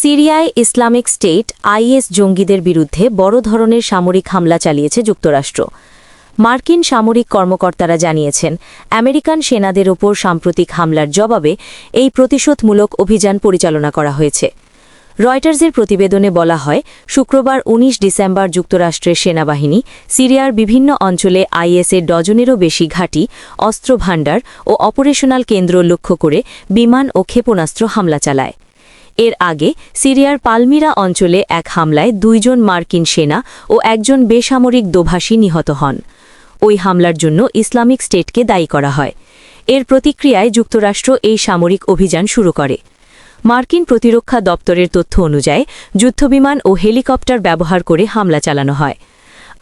সিরিয়ায় Islamic state is জঙ্গিদের বিরুদ্ধে বড় ধরনের সামরিক হামলা চালিয়েছে যুক্তরাষ্ট্র। মার্কিন সামরিক কর্মকর্তারা জানিয়েছেন, আমেরিকান সেনাদের ওপর সাম্প্রতিক হামলার জবাবে এই প্রতিশোধমূলক অভিযান পরিচালনা করা হয়েছে। রয়টার্সের প্রতিবেদনে বলা হয়, শুক্রবার ১৯ ডিসেম্বর যুক্তরাষ্ট্রের সেনাবাহিনী সিরিয়ার বিভিন্ন অঞ্চলে আইএসের ডজনেরও বেশি ঘাঁটি অস্ত্র ভাণ্ডার ও অপারেশনাল কেন্দ্র লক্ষ্য করে বিমান ও ক্ষেপণাস্ত্র হামলা চালায়। এর আগে সিরিয়ার পালমিরা অঞ্চলে এক হামলায় দুইজন মার্কিন সেনা ও একজন বেসামরিক দোভাষী নিহত হন। ওই হামলার জন্য ইসলামিক স্টেটকে দায়ী করা হয়। এর প্রতিক্রিয়ায় যুক্তরাষ্ট্র এই সামরিক অভিযান শুরু করে। মার্কিন প্রতিরক্ষা দপ্তরের তথ্য অনুযায়ী, যুদ্ধবিমান ও হেলিকপ্টার ব্যবহার করে হামলা চালানো হয়।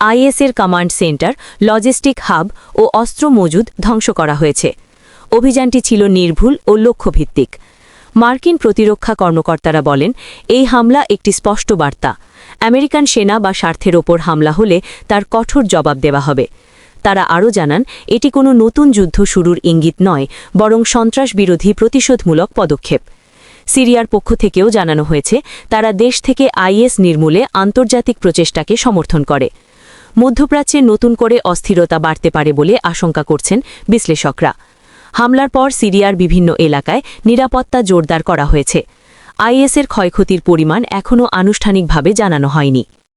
আইএসের কমান্ড সেন্টার, লজিস্টিক হাব ও অস্ত্র মজুদ ধ্বংস করা হয়েছে। অভিযানটি ছিল নির্ভুল ও লক্ষ্যভিত্তিক। মার্কিন প্রতিরক্ষা কর্মকর্তারা বলেন, এই হামলা একটি স্পষ্ট বার্তা। আমেরিকান সেনা বা স্বার্থের ওপর হামলা হলে তার কঠোর জবাব দেওয়া হবে। তারা আরও জানান, এটি কোনো নতুন যুদ্ধ শুরুর ইঙ্গিত নয়, বরং সন্ত্রাস বিরোধী প্রতিশোধমূলক পদক্ষেপ। সিরিয়ার পক্ষ থেকেও জানানো হয়েছে, তারা দেশ থেকে আইএস নির্মূলে আন্তর্জাতিক প্রচেষ্টাকে সমর্থন করে। মধ্যপ্রাচ্যে নতুন করে অস্থিরতা বাড়তে পারে বলে আশঙ্কা করছেন বিশ্লেষকরা। হামলার পর সিরিয়ার বিভিন্ন এলাকায় নিরাপত্তা জোরদার করা হয়েছে। আইএসের ক্ষয়ক্ষতির পরিমাণ এখনও আনুষ্ঠানিকভাবে জানানো হয়নি।